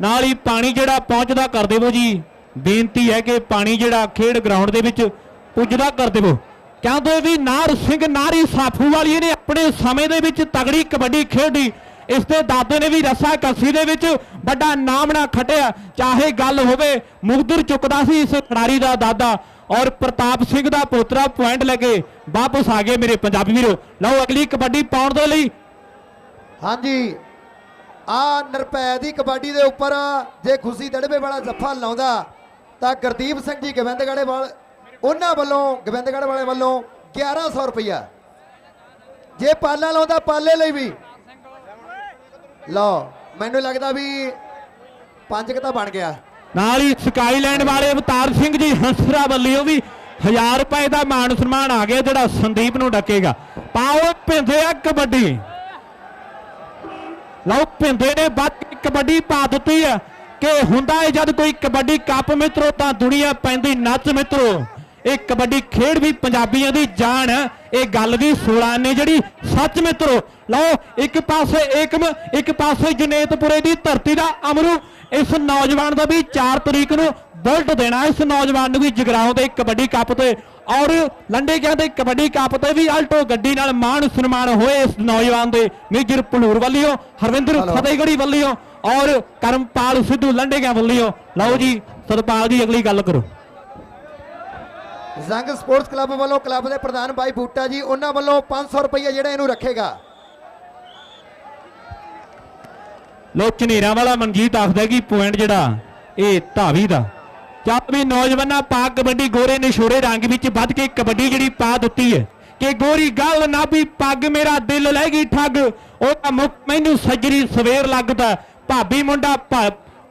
[SPEAKER 2] ਨਾਲ ਹੀ ਪਾਣੀ ਜਿਹੜਾ ਪਹੁੰਚਦਾ ਕਰ ਦੇਵੋ ਜੀ। ਬੇਨਤੀ ਹੈ ਕਿ ਪਾਣੀ ਜਿਹੜਾ ਖੇਡ ਗਰਾਊਂਡ ਦੇ ਵਿੱਚ ਪੁੱਜਦਾ ਕਰ ਦੇਵੋ। ਕਹਿੰਦੇ ਵੀ ਨਾਰ ਸਿੰਘ, ਨਾਰੀ ਸਾਫੂ ਵਾਲੀ ਨੇ ਆਪਣੇ ਸਮੇਂ ਦੇ ਵਿੱਚ ਤਗੜੀ ਕਬੱਡੀ ਖੇਡੀ। ਇਸ ਦੇ ਦਾਦੇ ਨੇ ਵੀ ਰਸਾ ਕੱਸੀ ਦੇ ਵਿੱਚ ਵੱਡਾ ਨਾਮ ਨਾ ਖਟਿਆ। ਚਾਹੇ ਗੱਲ ਹੋਵੇ ਮੁਗਦਰ ਚੁੱਕਦਾ ਸੀ ਇਸ ਖਿਡਾਰੀ ਦਾ ਦਾਦਾ। ਔਰ ਪ੍ਰਤਾਪ ਸਿੰਘ ਦਾ ਪੋਤਰਾ ਪੁਆਇੰਟ ਲੈ ਕੇ ਵਾਪਸ ਆ ਗਏ ਮੇਰੇ ਪੰਜਾਬੀ ਵੀਰੋ। ਲਓ ਅਗਲੀ ਕਬੱਡੀ ਪਾਉਣ ਦੇ ਲਈ।
[SPEAKER 3] ਹਾਂਜੀ। ਆ ਨਿਰਪੈ ਦੀ ਕਬੱਡੀ ਦੇ ਉੱਪਰ ਜੇ ਖੁਸ਼ੀ ਦੜਬੇ ਵਾਲਾ ਜੱਫਾ ਲਾਉਂਦਾ ਤਾਂ ਗੁਰਦੀਪ ਸਿੰਘ ਜੀ ਗੋਬਿੰਦਗੜ੍ਹ ਵਾਲ, ਉਹਨਾਂ ਵੱਲੋਂ, ਗੋਬਿੰਦਗੜ੍ਹ ਵਾਲੇ ਵੱਲੋਂ 1100 ਰੁਪਇਆ ਜੇ ਪਾਲਾ ਲਾਉਂਦਾ ਪਾਲੇ ਲਈ ਵੀ। ਲਓ, ਮੈਨੂੰ ਲੱਗਦਾ ਵੀ ਪੰਜ ਕੁ ਤਾਂ ਬਣ ਗਿਆ।
[SPEAKER 2] ਨਾਲ ਹੀ ਸਕਾਈਲੈਂਡ ਵਾਲੇ ਅਵਤਾਰ ਸਿੰਘ ਜੀ ਹੰਸਰਾ ਵੱਲੋਂ ਵੀ 1000 ਰੁਪਏ ਦਾ ਮਾਣ ਸਨਮਾਨ ਆ ਗਿਆ, ਜਿਹੜਾ ਸੰਦੀਪ ਨੂੰ ਡੱਕੇਗਾ। ਪਾਓ ਭਿੰਦੇ ਆ ਕਬੱਡੀ। ਲਓ ਭਿੰਦੇ ਨੇ ਵੱਧ ਕਬੱਡੀ ਪਾ ਦਿੱਤੀ ਆ। ਕਿ ਹੁੰਦਾ ਹੈ ਜਦ ਕੋਈ ਕਬੱਡੀ ਕੱਪ ਮਿੱਤਰੋ ਤਾਂ ਦੁਨੀਆ ਪੈਂਦੀ ਨੱਚ ਮਿੱਤਰੋ। ਇਹ ਕਬੱਡੀ ਖੇਡ ਵੀ ਪੰਜਾਬੀਆਂ ਦੀ ਜਾਨ ਹੈ ਇਹ ਗੱਲ ਵੀ 16 ਨੇ ਜਿਹੜੀ। ਸੱਚ ਮਿੱਤਰੋ ਲਓ ਇੱਕ ਪਾਸੇ ਏਕਮ ਇੱਕ ਪਾਸੇ ਜਨੇਤਪੁਰੇ ਦੀ ਧਰਤੀ ਦਾ ਅਮਰੂ। ਇਸ ਨੌਜਵਾਨ ਦਾ ਵੀ 4 ਤਰੀਕ ਨੂੰ ਬੁਲਟ ਦੇਣਾ। ਇਸ ਨੌਜਵਾਨ ਨੂੰ ਵੀ ਜਗਰਾਉਂ ਦੇ ਕਬੱਡੀ ਕੱਪ ਤੇ। ਔਰ ਲੰਡੇ ਗਿਆ ਦੇ ਕਬੱਡੀ ਕੱਪ ਤੇ ਵੀ ਆਲਟੋ ਗੱਡੀ ਨਾਲ ਮਾਣ ਸਨਮਾਨ ਹੋਏ ਇਸ ਨੌਜਵਾਨ ਦੇ। ਮੇਜਰ ਭਲੂਰ ਵੱਲੋਂ ਹਰਵਿੰਦਰ। ਫਤਿਹਗੜੀ ਵੱਲੋਂ। ਔਰ ਕਰਮਪਾਲ ਸਿੱਧੂ ਲੰਡੇ ਗਿਆ ਵੱਲੋਂ ਲਓ ਜੀ ਸਤਪਾਲ ਜੀ ਅਗਲੀ ਗੱਲ ਕਰੋ।
[SPEAKER 3] ਜ਼ੰਗ ਸਪੋਰਟਸ ਕਲੱਬ ਵੱਲੋਂ ਕਲੱਬ ਦੇ ਪ੍ਰਧਾਨ ਬਾਈ ਬੂਟਾ ਜੀ ਉਹਨਾਂ ਵੱਲੋਂ 500 ਰੁਪਇਆ ਜਿਹੜਾ ਇਹਨੂੰ ਰੱਖੇਗਾ।
[SPEAKER 2] ਲੋ ਝਨੇਰਾ ਵਾਲਾ ਮਨਜੀਤ ਆਖਦਾ ਕਿ ਪੁਆਇੰਟ ਜਿਹੜਾ ਇਹ ਧਾਵੀ ਦਾ। ਚੱਲ ਵੀ ਨੌਜਵਾਨਾਂ ਪਾ ਕਬੱਡੀ ਗੋਰੇ ਨਿਸ਼ੋਰੇ ਰੰਗ ਵਿੱਚ ਵੱਧ ਕੇ ਕਬੱਡੀ ਜਿਹੜੀ ਪਾ ਦਿੱਤੀ ਹੈ। ਕਿ ਗੋਰੀ ਗੱਲ ਨਾ ਵੀ ਪੱਗ ਮੇਰਾ ਦਿਲ ਲੈ ਗਈ ਠੱਗ ਉਹ ਤਾਂ ਮੁੱਕ ਮੈਨੂੰ ਸੱਜਰੀ ਸਵੇਰ ਲੱਗਦਾ। ਭਾਬੀ ਮੁੰਡਾ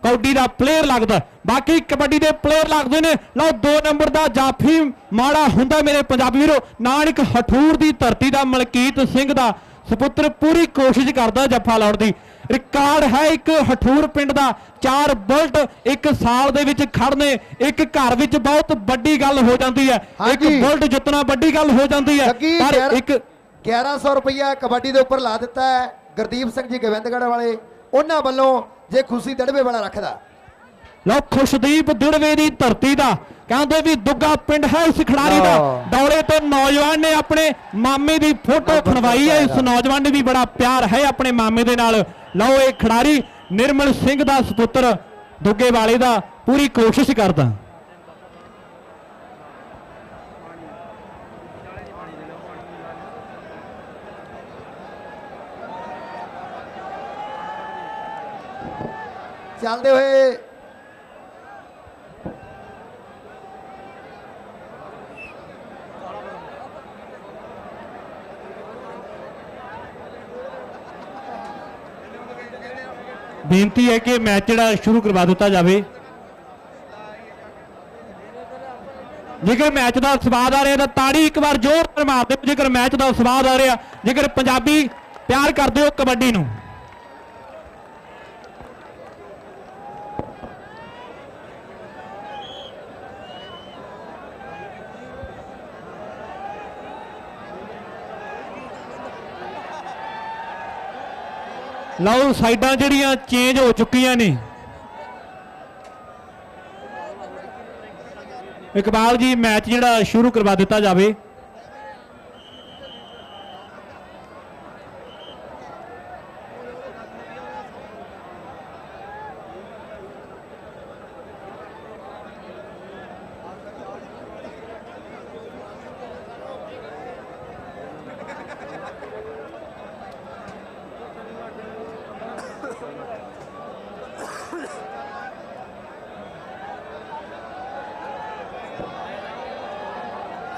[SPEAKER 2] ਕੌਡੀ ਦਾ ਪਲੇਅਰ ਲੱਗਦਾ ਬਾਕੀ ਕਬੱਡੀ ਦੇ ਪਲੇਅਰ ਲੱਗਦੇ ਨੇ। ਲਓ 2 ਨੰਬਰ ਦਾ ਜਾਫੀ ਮਾੜਾ ਹੁੰਦਾ ਮੇਰੇ ਪੰਜਾਬੀ ਵੀਰੋ। ਨਾਨਕ ਹਠੂਰ ਦੀ ਧਰਤੀ ਦਾ ਮਲਕੀਤ ਸਿੰਘ ਦਾ ਸੁਪੁੱਤਰ ਪੂਰੀ ਕੋਸ਼ਿਸ਼ ਕਰਦਾ ਜੱਫਾ ਲਾਉਣ ਦੀ। ਰਿਕਾਰਡ ਹੈ ਇੱਕ ਹਠੂਰ ਪਿੰਡ ਦਾ। ਚਾਰ ਬੁਲਟ ਇੱਕ ਸਾਲ ਦੇ ਵਿੱਚ ਖੜਨੇ ਇੱਕ ਘਰ ਵਿੱਚ ਬਹੁਤ ਵੱਡੀ ਗੱਲ ਹੋ ਜਾਂਦੀ ਹੈ। ਇੱਕ। ਬੁਲਟ ਜਿੱਤਣਾ ਵੱਡੀ ਗੱਲ ਹੋ ਜਾਂਦੀ ਹੈ। ਪਰ ਇੱਕ
[SPEAKER 3] 1100 ਰੁਪਇਆ ਕਬੱਡੀ ਦੇ ਉੱਪਰ ਲਾ ਦਿੱਤਾ ਹੈ ਗੁਰਦੀਪ ਸਿੰਘ ਜੀ ਗੋਬਿੰਦਗੜ੍ਹ ਵਾਲੇ। ਉਹਨਾਂ ਵੱਲੋਂ ਜੇ ਖੁਸ਼ੀ ਦੜਵੇ ਵਾਲਾ ਰੱਖਦਾ।
[SPEAKER 2] ਲਓ ਖੁਸ਼ਦੀਪ ਦਿੜਵੇ ਦੀ ਧਰਤੀ ਦਾ ਕਹਿੰਦੇ ਵੀ ਦੁੱਗਾ ਪਿੰਡ ਹੈ ਇਸ ਖਿਡਾਰੀ ਦਾ। ਦੌੜੇ ਤੋਂ ਨੌਜਵਾਨ ਨੇ ਆਪਣੇ ਮਾਮੇ ਦੀ ਫੋਟੋ ਖਣਵਾਈ ਹੈ। ਇਸ ਨੌਜਵਾਨ ਨੇ ਵੀ ਬੜਾ ਪਿਆਰ ਹੈ ਆਪਣੇ ਮਾਮੇ ਦੇ ਨਾਲ। ਲਓ ਇਹ ਖਿਡਾਰੀ ਨਿਰਮਲ ਸਿੰਘ ਦਾ ਸੁਪੁੱਤਰ ਦੁੱਗੇ ਵਾਲੇ ਦਾ ਪੂਰੀ ਕੋਸ਼ਿਸ਼ ਕਰਦਾ।
[SPEAKER 3] ਚੱਲਦੇ ਹੋਏ।
[SPEAKER 2] ਬੇਨਤੀ ਹੈ ਕਿ ਮੈਚ ਜਿਹੜਾ ਸ਼ੁਰੂ ਕਰਵਾ ਦਿੱਤਾ ਜਾਵੇ। ਜੇਕਰ ਮੈਚ ਦਾ ਸਵਾਦ ਆ ਰਿਹਾ ਤਾਂ ਤਾੜੀ ਇੱਕ ਵਾਰ ਜ਼ੋਰ ਨਾਲ ਮਾਰ ਦਿਓ। ਜੇਕਰ ਮੈਚ ਦਾ ਸਵਾਦ ਆ ਰਿਹਾ, ਜੇਕਰ ਪੰਜਾਬੀ ਪਿਆਰ ਕਰਦੇ ਹੋ ਕਬੱਡੀ ਨੂੰ। ਲਓ ਸਾਈਡਾਂ ਜਿਹੜੀਆਂ ਚੇਂਜ ਹੋ ਚੁੱਕੀਆਂ ਨੇ। ਇਕਬਾਲ ਜੀ, ਮੈਚ ਜਿਹੜਾ ਸ਼ੁਰੂ ਕਰਵਾ ਦਿੱਤਾ ਜਾਵੇ।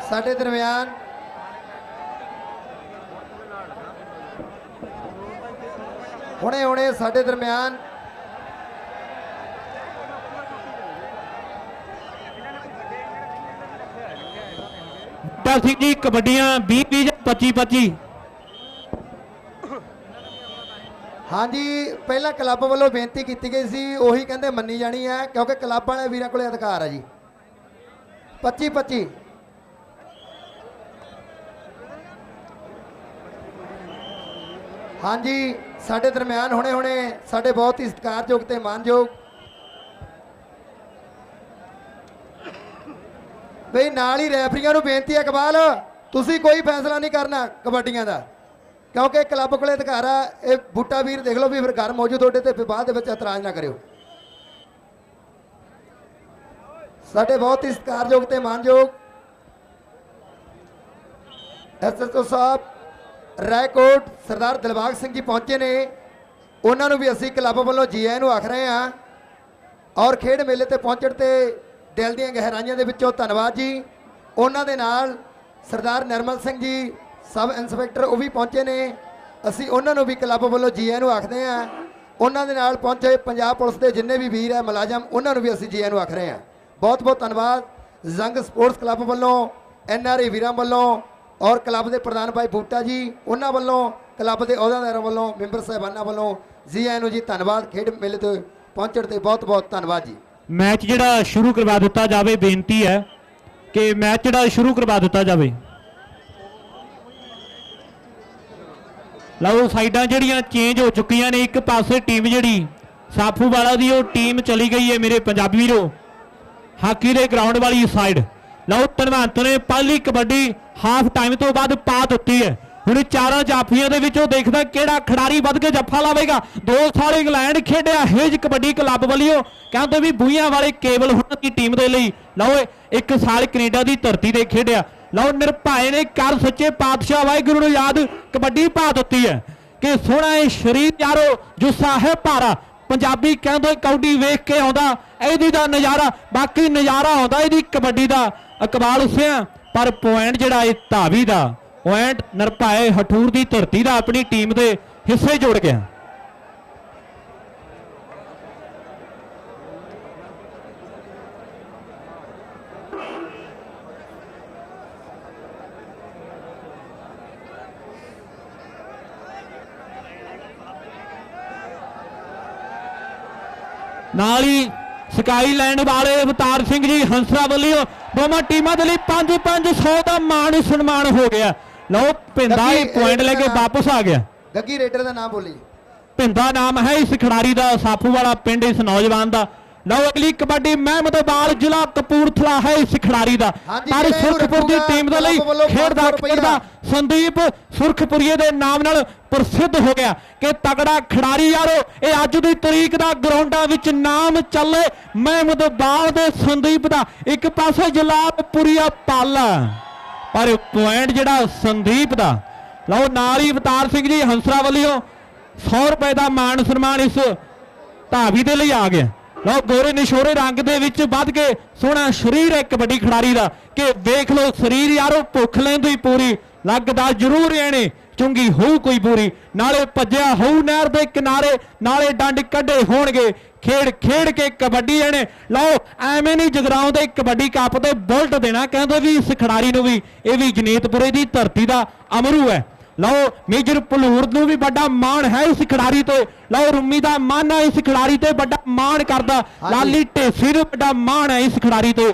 [SPEAKER 3] ਸਾਡੇ ਦਰਮਿਆਨ ਹੁਣੇ ਹੁਣੇ ਸਾਡੇ ਦਰਮਿਆਨ
[SPEAKER 2] ਬੂਟਾ ਸਿੰਘ ਜੀ ਕਬੱਡੀਆਂ 20 20 ਜਾਂ 25 25
[SPEAKER 3] ਹਾਂਜੀ ਪਹਿਲਾਂ ਕਲੱਬ ਵੱਲੋਂ ਬੇਨਤੀ ਕੀਤੀ ਗਈ ਸੀ ਉਹੀ ਕਹਿੰਦੇ ਮੰਨੀ ਜਾਣੀ ਹੈ ਕਿਉਂਕਿ ਕਲੱਬ ਵਾਲੇ ਵੀਰਾਂ ਕੋਲੇ ਅਧਿਕਾਰ ਹੈ ਜੀ। 25 25 ਹਾਂਜੀ, ਸਾਡੇ ਦਰਮਿਆਨ ਹੁਣੇ ਹੁਣੇ ਸਾਡੇ ਬਹੁਤ ਹੀ ਸਤਿਕਾਰਯੋਗ ਤੇ ਮਾਨਯੋਗ ਬਈ ਨਾਲ ਹੀ ਰੈਫਰੀਆਂ ਨੂੰ ਬੇਨਤੀ ਹੈ ਇਕਬਾਲ, ਤੁਸੀਂ ਕੋਈ ਫੈਸਲਾ ਨਹੀਂ ਕਰਨਾ ਕਬੱਡੀਆਂ ਦਾ, ਕਿਉਂਕਿ ਕਲੱਬ ਕੋਲੇ ਅਧਿਕਾਰ ਆ, ਇਹ ਬੂਟਾ ਵੀਰ ਦੇਖ ਲਓ ਵੀ ਫਿਰ ਘਰ ਮੌਜੂਦ ਤੁਹਾਡੇ ਤੇ ਫਿਰ ਬਾਅਦ ਦੇ ਵਿੱਚ ਇਤਰਾਜ਼ ਨਾ ਕਰਿਓ। ਸਾਡੇ ਬਹੁਤ ਹੀ ਸਤਿਕਾਰਯੋਗ ਤੇ ਮਾਨਯੋਗ ਐਸਐਸਓ ਸਾਹਿਬ ਰਾਏਕੋਟ ਸਰਦਾਰ ਦਿਲਬਾਗ ਸਿੰਘ ਜੀ ਪਹੁੰਚੇ ਨੇ। ਉਹਨਾਂ ਨੂੰ ਵੀ ਅਸੀਂ ਕਲੱਬ ਵੱਲੋਂ ਜੀ ਆਇਆਂ ਨੂੰ ਆਖ ਰਹੇ ਹਾਂ। ਔਰ ਖੇਡ ਮੇਲੇ ਤੇ ਪਹੁੰਚਣ ਤੇ ਦਿਲ ਦੀਆਂ ਗਹਿਰਾਈਆਂ ਦੇ ਵਿੱਚੋਂ ਧੰਨਵਾਦ ਜੀ। ਉਹਨਾਂ ਦੇ ਨਾਲ ਸਰਦਾਰ ਨਿਰਮਲ ਸਿੰਘ ਜੀ, ਸਬ ਇੰਸਪੈਕਟਰ ਉਹ ਵੀ ਪਹੁੰਚੇ ਨੇ। ਅਸੀਂ ਉਹਨਾਂ ਨੂੰ ਵੀ ਕਲੱਬ ਵੱਲੋਂ ਜੀ ਆਇਆਂ ਨੂੰ ਆਖਦੇ ਹਾਂ। ਉਹਨਾਂ ਦੇ ਨਾਲ ਪਹੁੰਚੇ ਪੰਜਾਬ ਪੁਲਿਸ ਦੇ ਜਿੰਨੇ ਵੀ ਵੀਰ ਹੈ, ਮੁਲਾਜ਼ਮ, ਉਹਨਾਂ ਨੂੰ ਵੀ ਅਸੀਂ ਜੀ ਆਇਆਂ ਨੂੰ ਆਖ ਰਹੇ ਹਾਂ। ਬਹੁਤ ਬਹੁਤ ਧੰਨਵਾਦ। ਜ਼ੰਗ ਸਪੋਰਟਸ ਕਲੱਬ ਵੱਲੋਂ ਐਨਆਰਏ ਵੀਰਾਂ ਵੱਲੋਂ ਔਰ ਕਲੱਬ ਦੇ ਪ੍ਰਧਾਨ ਭਾਈ ਬੂਟਾ ਜੀ, ਉਹਨਾਂ ਵੱਲੋਂ, ਕਲੱਬ ਦੇ ਅਹੁਦੇਦਾਰਾਂ ਵੱਲੋਂ, ਮੈਂਬਰ ਸਾਹਿਬਾਨਾਂ ਵੱਲੋਂ ਜੀ ਆਇਆਂ ਨੂੰ ਜੀ ਧੰਨਵਾਦ, ਖੇਡ ਮੇਲੇ ਤੇ ਪਹੁੰਚਣ ਤੇ ਬਹੁਤ ਬਹੁਤ ਧੰਨਵਾਦ ਜੀ।
[SPEAKER 2] ਮੈਚ ਜਿਹੜਾ ਸ਼ੁਰੂ ਕਰਵਾ ਦਿੱਤਾ ਜਾਵੇ, ਬੇਨਤੀ ਹੈ ਕਿ ਮੈਚ ਜਿਹੜਾ ਸ਼ੁਰੂ ਕਰਵਾ ਦਿੱਤਾ ਜਾਵੇ। ਲਓ, ਸਾਈਡਾਂ ਜਿਹੜੀਆਂ ਚੇਂਜ ਹੋ ਚੁੱਕੀਆਂ ਨੇ, ਇੱਕ ਪਾਸੇ ਟੀਮ ਜਿਹੜੀ ਸਾਫੂ ਵਾਲਾ ਦੀ, ਉਹ ਟੀਮ ਚਲੀ ਗਈ ਹੈ ਮੇਰੇ ਪੰਜਾਬੀ ਵੀਰੋ, ਹਾਕੀ ਦੇ ਗਰਾਊਂਡ ਵਾਲੀ ਸਾਈਡ ਲਓ ਧਨਵੰਤ ਨੇ, ਪਹਿਲੀ ਕਬੱਡੀ ਹਾਫ ਟਾਈਮ ਤੋਂ ਬਾਅਦ ਪਾ ਦਿੱਤੀ ਹੈ। ਹੁਣ ਚਾਰਾਂ ਜਾਫੀਆਂ ਦੇ ਵਿੱਚੋਂ ਦੇਖਦਾ ਕਿਹੜਾ ਖਿਡਾਰੀ ਵੱਧ ਕੇ ਜੱਫਾ ਲਾਵੇਗਾ। ਦੋ ਸਾਲ ਇੰਗਲੈਂਡ ਖੇਡਿਆ ਹੇਜ ਕਬੱਡੀ ਕਲੱਬ ਵੱਲੋਂ। ਕਹਿੰਦੇ ਵੀ ਬੂਈਆਂ ਵਾਲੇ ਕੇਵਲ ਹੁਣ ਦੀ ਟੀਮ ਦੇ ਲਈ। ਲਓ ਇੱਕ ਸਾਲ ਕੈਨੇਡਾ ਦੀ ਧਰਤੀ ਤੇ ਖੇਡਿਆ। ਲਓ ਨਿਰਭਾਏ ਨੇ ਕਰ ਸੱਚੇ ਪਾਤਸ਼ਾਹ ਵਾਹਿਗੁਰੂ ਨੂੰ ਯਾਦ ਕਬੱਡੀ ਪਾ ਦਿੱਤੀ ਹੈ। ਕਿ ਸੋਹਣਾ ਇਹ ਸ਼ਰੀਰ ਯਾਰੋ ਜੁੱਸਾ ਹੈ ਭਾਰਾ। ਪੰਜਾਬੀ ਕਹਿੰਦੇ ਕੌਡੀ ਵੇਖ ਕੇ ਆਉਂਦਾ, ਇਹਦੀ ਦਾ ਨਜ਼ਾਰਾ, ਬਾਕੀ ਨਜ਼ਾਰਾ ਆਉਂਦਾ ਇਹਦੀ ਕਬੱਡੀ ਦਾ। ਇਕਬਾਲ ਉਸਿਆ ਪਰ ਪੁਆਇੰਟ ਜਿਹੜਾ ਇਹ ਧਾਵੀ ਦਾ, ਪੁਆਇੰਟ ਨਰਪਾਏ ਹਠੂਰ ਦੀ ਧਰਤੀ ਦਾ ਆਪਣੀ ਟੀਮ ਦੇ ਹਿੱਸੇ ਜੋੜ ਗਿਆ ਨਾਲ ਹੀ ਸਕਾਈਲੈਂਡ ਵਾਲੇ ਅਵਤਾਰ ਸਿੰਘ ਜੀ ਹੰਸਰਾ ਵੱਲੋਂ ਦੋਵਾਂ ਟੀਮਾਂ ਦੇ ਲਈ 5-500 ਦਾ ਮਾਣ ਸਨਮਾਨ ਹੋ ਗਿਆ। ਲਓ ਪਿੰਦਾ ਹੀ ਪੁਆਇੰਟ ਲੈ ਕੇ ਵਾਪਸ ਆ ਗਿਆ।
[SPEAKER 3] ਗੱਗੀ ਰੇਡਰ ਦਾ ਨਾਮ ਬੋਲੀ
[SPEAKER 2] ਪਿੰਦਾ ਨਾਮ ਹੈ ਇਸ ਖਿਡਾਰੀ ਦਾ ਸਾਫੂ ਵਾਲਾ ਪਿੰਡ ਇਸ ਨੌਜਵਾਨ ਦਾ। ਲਓ ਅਗਲੀ ਕਬੱਡੀ ਮਹਿਮਦਵਾਲ ਜ਼ਿਲ੍ਹਾ ਕਪੂਰਥਲਾ ਹੈ ਇਸ ਖਿਡਾਰੀ ਦਾ। ਪਰ ਸੁਰਖਪੁਰ ਦੀ ਟੀਮ ਦੇ ਲਈ ਖੇਡਦਾ
[SPEAKER 3] 500 ਰੁਪਈਆ।
[SPEAKER 2] ਖੇਡਦਾ ਸੰਦੀਪ ਸੁਰਖਪੁਰੀਏ ਦੇ ਨਾਮ ਨਾਲ ਪ੍ਰਸਿੱਧ ਹੋ ਗਿਆ ਕਿ ਤਗੜਾ ਖਿਡਾਰੀ ਯਾਰੋ ਇਹ ਅੱਜ ਦੀ ਤਰੀਕ ਦਾ ਗਰਾਊਂਡਾਂ ਵਿੱਚ ਨਾਮ ਚੱਲੇ ਮਹਿਮਦਵਾਲ ਦੇ ਸੰਦੀਪ ਦਾ। ਇੱਕ ਪਾਸੇ ਜਲਾਲਪੁਰੀਆ ਪਾਲਾ ਪਰ ਪੁਆਇੰਟ ਜਿਹੜਾ ਸੰਦੀਪ ਦਾ। ਲਓ ਨਾਲ ਹੀ ਅਵਤਾਰ ਸਿੰਘ ਜੀ ਹੰਸਰਾ ਵੱਲੋਂ 100 ਰੁਪਏ ਦਾ ਮਾਣ ਸਨਮਾਨ ਇਸ ਧਾਵੀ ਦੇ ਲਈ ਆ ਗਿਆ। ਲਓ, ਗੋਰੇ ਨਿਸ਼ੋਰੇ ਰੰਗ ਦੇ ਵਿੱਚ ਵੱਧ ਕੇ ਸੋਹਣਾ ਸਰੀਰ ਹੈ ਕਬੱਡੀ ਖਿਡਾਰੀ ਦਾ ਕਿ ਵੇਖ ਲਓ, ਸਰੀਰ ਯਾਰੋ ਭੁੱਖ ਲੈਂਦੀ ਪੂਰੀ ਲੱਗਦਾ ਜ਼ਰੂਰ ਇਹਨੇ, ਚੁੰਗੀ ਹੋਊ ਕੋਈ ਪੂਰੀ, ਨਾਲੇ ਭੱਜਿਆ ਹੋਊ ਨਹਿਰ ਦੇ ਕਿਨਾਰੇ, ਨਾਲੇ ਡੰਡ ਕੱਢੇ ਹੋਣਗੇ, ਖੇਡ ਖੇਡ ਕੇ ਕਬੱਡੀ ਇਹਨੇ। ਲਓ, ਐਵੇਂ ਨਹੀਂ ਜਗਰਾਉਂਦੇ, ਕਬੱਡੀ ਕੱਪ ਤੇ ਬੁਲਟ ਦੇਣਾ, ਕਹਿੰਦੇ ਵੀ ਇਸ ਖਿਡਾਰੀ ਨੂੰ ਵੀ, ਇਹ ਵੀ ਜਨੀਤਪੁਰੇ ਦੀ ਧਰਤੀ ਦਾ ਅਮਰੂ ਹੈ। ਲਓ ਮੇਜਰ ਭਲੂਰ ਨੂੰ ਵੀ ਵੱਡਾ ਮਾਣ ਹੈ ਇਸ ਖਿਡਾਰੀ ਤੇ। ਲਓ ਰੁੰਮੀ ਦਾ ਮਾਨ ਹੈ ਇਸ ਖਿਡਾਰੀ ਤੇ ਵੱਡਾ ਮਾਣ ਕਰਦਾ। ਲਾਲੀ ਢੇਸੀ ਨੂੰ ਵੱਡਾ ਮਾਣ ਹੈ ਇਸ ਖਿਡਾਰੀ ਤੇ।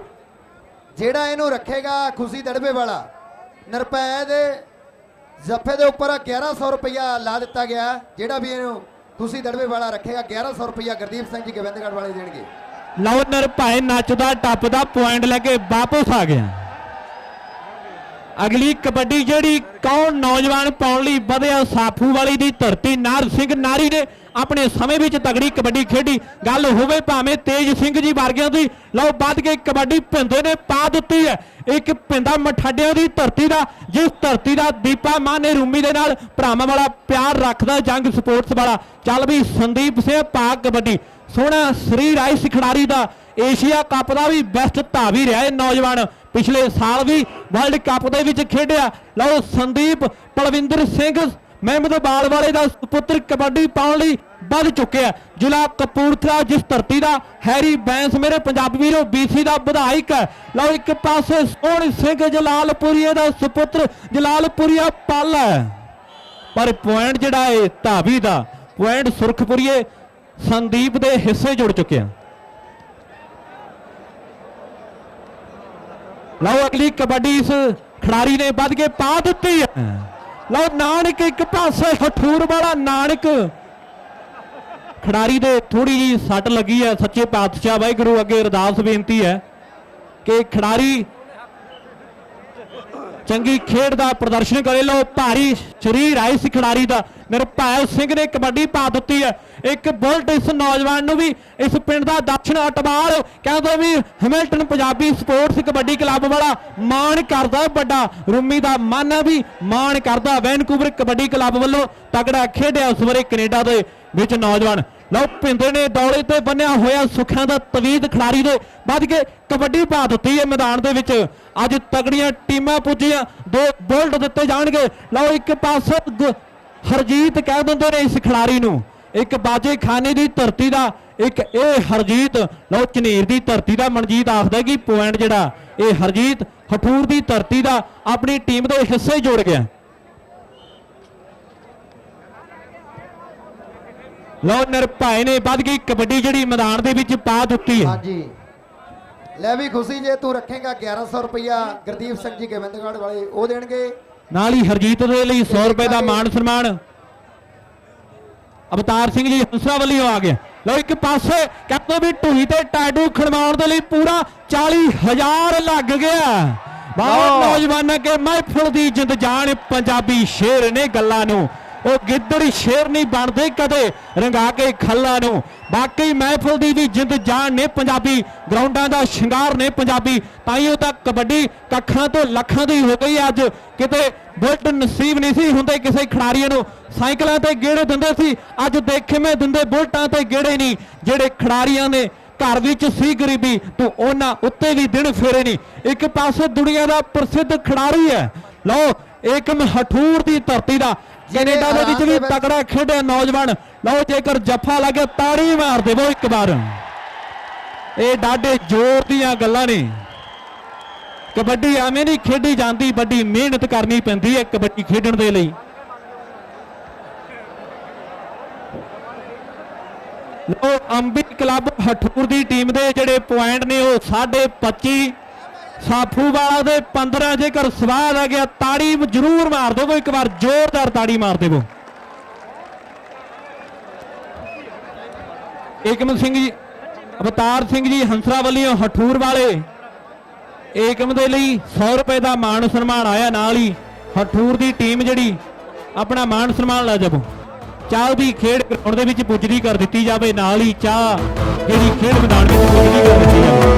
[SPEAKER 3] ਜਿਹੜਾ ਇਹਨੂੰ ਰੱਖੇਗਾ ਖੁਸ਼ੀ ਦੜਬੇ ਵਾਲਾ ਨਿਰਪੈ ਦੇ ਜੱਫੇ ਦੇ ਉੱਪਰ 1100 ਰੁਪਇਆ ਲਾ ਦਿੱਤਾ ਗਿਆ ਜਿਹੜਾ ਵੀ ਇਹਨੂੰ ਖੁਸ਼ੀ ਦੜਬੇ ਵਾਲਾ ਰੱਖੇਗਾ 1100 ਰੁਪਇਆ ਗੁਰਦੀਪ ਸਿੰਘ ਜੀ ਗੋਬਿੰਦਗੜ੍ਹ ਵਾਲੇ ਦੇਣਗੇ।
[SPEAKER 2] ਲਓ ਨਰਭਾਏ ਨੱਚਦਾ ਟੱਪਦਾ ਪੁਆਇੰਟ ਲੈ ਕੇ ਵਾਪਸ ਆ ਗਿਆ। ਅਗਲੀ ਕਬੱਡੀ ਜਿਹੜੀ ਕੌਣ ਨੌਜਵਾਨ ਪਾਉਣ ਲਈ ਵਧਿਆ ਸਾਫੂ ਵਾਲੀ ਦੀ ਧਰਤੀ? ਨਾਰ ਸਿੰਘ ਨਾਰੀ ਨੇ ਆਪਣੇ ਸਮੇਂ ਵਿੱਚ ਤਗੜੀ ਕਬੱਡੀ ਖੇਡੀ। ਗੱਲ ਹੋਵੇ ਭਾਵੇਂ ਤੇਜ ਸਿੰਘ ਜੀ ਵਰਗਿਆਂ ਦੀ, ਲਓ ਵੱਧ ਕੇ ਕਬੱਡੀ ਭਿੰਦੇ ਨੇ ਪਾ ਦਿੱਤੀ ਹੈ। ਇੱਕ ਭਿੰਦਾ ਮਠਾਡਿਆਂ ਦੀ ਧਰਤੀ ਦਾ, ਜਿਸ ਧਰਤੀ ਦਾ ਦੀਪਾ ਮਾਨ ਨੇ ਰੂਮੀ ਦੇ ਨਾਲ ਭਰਾਵਾਂ ਵਾਲਾ ਪਿਆਰ ਰੱਖਦਾ, ਜੰਗ ਸਪੋਰਟਸ ਵਾਲਾ। ਚੱਲ ਵੀ ਸੰਦੀਪ ਸਿੰਘ ਪਾ ਕਬੱਡੀ। ਸੋਹਣਾ ਸਰੀਰ ਆਈ ਖਿਡਾਰੀ ਦਾ ਏਸ਼ੀਆ ਕੱਪ ਦਾ ਵੀ ਬੈਸਟ ਧਾਵੀ ਰਿਹਾ ਇਹ ਨੌਜਵਾਨ। ਪਿਛਲੇ ਸਾਲ ਵੀ ਵਰਲਡ ਕੱਪ ਦੇ ਵਿੱਚ ਖੇਡਿਆ। ਲਓ ਸੰਦੀਪ ਪਲਵਿੰਦਰ ਸਿੰਘ ਮਹਿਮਦਵਾਲ ਵਾਲੇ ਦਾ ਸੁਪੁੱਤਰ ਕਬੱਡੀ ਪਾਉਣ ਲਈ ਵੱਧ ਚੁੱਕਿਆ। ਜ਼ਿਲ੍ਹਾ ਕਪੂਰਥਲਾ ਜਿਸ ਧਰਤੀ ਦਾ ਹੈਰੀ ਬੈਂਸ ਮੇਰੇ ਪੰਜਾਬੀ ਵੀਰੋ ਬੀਸੀ ਦਾ ਵਿਧਾਇਕ ਹੈ। ਲਓ ਇੱਕ ਪਾਸੇ ਸੋਹਣ ਸਿੰਘ ਜਲਾਲਪੁਰੀਏ ਦਾ ਸੁਪੁੱਤਰ ਜਲਾਲਪੁਰੀਆ ਪਲ ਹੈ। ਪਰ ਪੁਆਇੰਟ ਜਿਹੜਾ ਹੈ ਧਾਵੀ ਦਾ, ਪੁਆਇੰਟ ਸੁਰਖਪੁਰੀਏ ਸੰਦੀਪ ਦੇ ਹਿੱਸੇ ਜੁੜ ਚੁੱਕਿਆ। ਲਓ ਅਗਲੀ ਕਬੱਡੀ ਇਸ ਖਿਡਾਰੀ ਨੇ ਵੱਧ ਕੇ ਪਾ ਦਿੱਤੀ ਹੈ। ਲਓ ਨਾਨਕ ਇੱਕ ਪਾਸੇ ਹਠੂਰ ਵਾਲਾ ਨਾਨਕ। ਖਿਡਾਰੀ ਦੇ ਥੋੜੀ ਜੀ ਸੱਟ ਲੱਗੀ ਹੈ, ਸੱਚੇ ਪਾਤਸ਼ਾਹ ਵਾਹਿਗੁਰੂ ਅੱਗੇ ਅਰਦਾਸ ਬੇਨਤੀ ਹੈ ਕਿ ਖਿਡਾਰੀ ਚੰਗੀ ਖੇਡ ਦਾ ਪ੍ਰਦਰਸ਼ਨ ਕਰੇ। ਲੋ ਭਾਰੀ ਸਰੀਰ ਹੈ ਇਸ ਖਿਡਾਰੀ ਦਾ। ਨਿਰਭੈ ਸਿੰਘ ਨੇ ਕਬੱਡੀ ਪਾ ਦਿੱਤੀ ਹੈ। ਇੱਕ ਬੁਲਟ ਇਸ ਨੌਜਵਾਨ ਨੂੰ ਵੀ ਇਸ ਪਿੰਡ ਦਾ ਦਕਸ਼ਣ ਅਟਵਾਲ ਕਹਿੰਦੇ ਵੀ Hamilton Punjabi sports kabaddi club ਵਾਲਾ ਮਾਣ ਕਰਦਾ, ਵੱਡਾ ਰੂਮੀ ਦਾ ਮਨ ਹੈ ਵੀ ਮਾਣ ਕਰਦਾ। ਵੈਨਕੂਵਰ ਕਬੱਡੀ ਕਲੱਬ ਵੱਲੋਂ ਤਗੜਾ ਖੇਡਿਆ ਉਸ ਵਾਰੇ ਕੈਨੇਡਾ ਦੇ ਵਿੱਚ ਨੌਜਵਾਨ। ਲਓ ਪਿੰਦੇ ਨੇ ਦੌੜੇ ਤੇ ਬੰਨਿਆ ਹੋਇਆ ਸੁੱਖਾਂ ਦਾ ਤਵੀਦ ਖਿਡਾਰੀ ਦੇ ਵੱਧ ਕੇ ਕਬੱਡੀ ਪਾ ਦਿੱਤੀ ਹੈ ਮੈਦਾਨ ਦੇ ਵਿੱਚ। ਅੱਜ ਤਗੜੀਆਂ ਟੀਮਾਂ ਪੁੱਜੀਆਂ, ਦੋ ਬੁਲਟ ਦਿੱਤੇ ਜਾਣਗੇ। ਲਓ, ਇੱਕ ਪਾਸੇ ਹਰਜੀਤ ਕਹਿ ਦਿੰਦੇ ਨੇ ਇਸ ਖਿਡਾਰੀ ਨੂੰ। ਇੱਕ ਬਾਜੇ ਖਾਨੇ ਦੀ ਧਰਤੀ ਦਾ ਇੱਕ ਇਹ ਹਰਜੀਤ ਲਓ ਝਨੀਰ ਦੀ ਧਰਤੀ ਦਾ ਮਨਜੀਤ ਆਖਦਾ ਕਿ ਪੁਆਇੰਟ ਜਿਹੜਾ ਇਹ ਹਰਜੀਤ ਹਠੂਰ ਦੀ ਧਰਤੀ ਦਾ ਆਪਣੀ ਟੀਮ ਦੇ ਹਿੱਸੇ ਜੋੜ ਗਿਆ। ਲਓ ਨਿਰਭੈ ਨੇ ਵੱਧ ਗਈ ਕਬੱਡੀ ਜਿਹੜੀ ਮੈਦਾਨ ਦੇ ਵਿੱਚ ਪਾ ਦਿੱਤੀ ਹੈ।
[SPEAKER 3] ਹਾਂਜੀ। ਲੈ ਵੀ ਖੁਸ਼ੀ ਜੇ ਤੂੰ ਰੱਖੇਗਾ 1100 ਰੁਪਇਆ ਗੁਰਦੀਪ ਸਿੰਘ ਜੀ ਗੋਬਿੰਦਗੜ੍ਹ ਵਾਲੇ ਉਹ ਦੇਣਗੇ।
[SPEAKER 2] ਨਾਲ ਹੀ ਹਰਜੀਤ ਦੇ ਲਈ 100 ਰੁਪਏ ਦਾ ਮਾਣ ਸਨਮਾਨ। ਅਵਤਾਰ ਸਿੰਘ ਜੀ ਹੰਸਰਾ ਵੱਲੋਂ ਆ ਗਿਆ ਲਓ ਇੱਕ ਪਾਸੇ ਕੈਪਟਨ ਵੀ ਢੂਹੀ ਤੇ ਟੈਟੂ ਖਣਵਾਉਣ ਦੇ ਲਈ ਪੂਰਾ 40000 ਲੱਗ ਗਿਆ।
[SPEAKER 3] ਵਾਹ।
[SPEAKER 2] ਨੌਜਵਾਨਾਂ ਕੇ ਮਹਿਫਲ ਦੀ ਜਿੰਦ ਜਾਨ ਪੰਜਾਬੀ ਸ਼ੇਰ ਨੇ ਗੱਲਾਂ ਨੂੰ। ਉਹ ਗਿੱਦੜ ਸ਼ੇਰ ਨਹੀਂ ਬਣਦੇ ਕਦੇ, ਰੰਗਾ ਕੇ ਖੱਲਾ ਨੂੰ। ਬਾਕੀ ਮਹਿਫਲ ਦੀ ਵੀ ਜਿੰਦ ਜਾਨ ਨੇ ਪੰਜਾਬੀ, ਗਰਾਊਂਡਾਂ ਦਾ ਸ਼ਿੰਗਾਰ ਨੇ ਪੰਜਾਬੀ। ਤਾਂ ਹੀ ਉਹ ਤਾਂ ਕਬੱਡੀ ਕੱਖਾਂ ਤੋਂ ਲੱਖਾਂ ਦੀ ਹੋ ਗਈ ਅੱਜ। ਕਿਤੇ ਬੁਲਟ ਨਸੀਬ ਨਹੀਂ ਸੀ ਹੁੰਦੇ ਕਿਸੇ ਖਿਡਾਰੀਆਂ ਨੂੰ। ਸਾਈਕਲਾਂ ਤੇ ਗੇੜੇ ਦਿੰਦੇ ਸੀ, ਅੱਜ ਦੇਖੇ ਮੈਂ ਦਿੰਦੇ ਬੁਲਟਾਂ ਤੇ ਗੇੜੇ ਨਹੀਂ। ਜਿਹੜੇ ਖਿਡਾਰੀਆਂ ਨੇ ਘਰ ਵਿੱਚ ਸੀ ਗਰੀਬੀ, ਤੂੰ ਉਹਨਾਂ ਉੱਤੇ ਵੀ ਦਿਨ ਫੇਰੇ ਨਹੀਂ। ਇੱਕ ਪਾਸੇ ਦੁਨੀਆ ਦਾ ਪ੍ਰਸਿੱਧ ਖਿਡਾਰੀ ਹੈ। ਲਓ, ਏਕਮ ਹਠੂਰ ਦੀ ਧਰਤੀ ਦਾ ਕੈਨੇਡਾ ਦੇ ਵਿੱਚ ਵੀ ਤਕੜਾ ਖੇਡਿਆ ਨੌਜਵਾਨ। ਲਓ ਜੇਕਰ ਜੱਫਾ ਲੱਗੇ ਤਾੜੀ ਮਾਰ ਦੇਵੋ ਇੱਕ ਵਾਰ। ਇਹ ਡਾਡੇ ਜ਼ੋਰ ਦੀਆਂ ਗੱਲਾਂ ਨੇ। ਕਬੱਡੀ ਐਵੇਂ ਨਹੀਂ ਖੇਡੀ ਜਾਂਦੀ ਵੱਡੀ ਮਿਹਨਤ ਕਰਨੀ ਪੈਂਦੀ ਹੈ ਕਬੱਡੀ ਖੇਡਣ ਦੇ ਲਈ। ਲੋ ਅੰਬੀ ਕਲੱਬ ਹਠੂਰ ਦੀ ਟੀਮ ਦੇ ਜਿਹੜੇ ਪੁਆਇੰਟ ਨੇ ਉਹ 25 ਸਾਫੂ ਵਾਲਾ ਦੇ 15 ਜੇਕਰ ਸਵਾਦ ਆ ਗਿਆ, ਤਾੜੀ ਜ਼ਰੂਰ ਮਾਰ ਦੇਵੋ ਇੱਕ ਵਾਰ ਜ਼ੋਰਦਾਰ ਤਾੜੀ ਮਾਰ ਦੇਵੋ। ਏਕਮ ਸਿੰਘ ਜੀ, ਅਵਤਾਰ ਸਿੰਘ ਜੀ ਹੰਸਰਾ ਵੱਲੋਂ ਹਠੂਰ ਵਾਲੇ, ਏਕਮ ਦੇ ਲਈ 100 ਰੁਪਏ ਦਾ ਮਾਣ ਸਨਮਾਨ ਆਇਆ ਨਾਲ ਹੀ, ਹਠੂਰ ਦੀ ਟੀਮ ਜਿਹੜੀ, ਆਪਣਾ ਮਾਣ ਸਨਮਾਨ ਲੈ ਜਾਵੋ। ਚਾਹ ਦੀ ਖੇਡ ਗਰਾਊਂਡ ਦੇ ਵਿੱਚ ਪੁੱਜਦੀ ਕਰ ਦਿੱਤੀ ਜਾਵੇ, ਨਾਲ ਹੀ ਚਾਹ ਜਿਹੜੀ ਖੇਡ ਮੈਦਾਨ ਵਿੱਚ ਪੁੱਜਦੀ ਕਰ ਦਿੱਤੀ ਜਾਵੇ।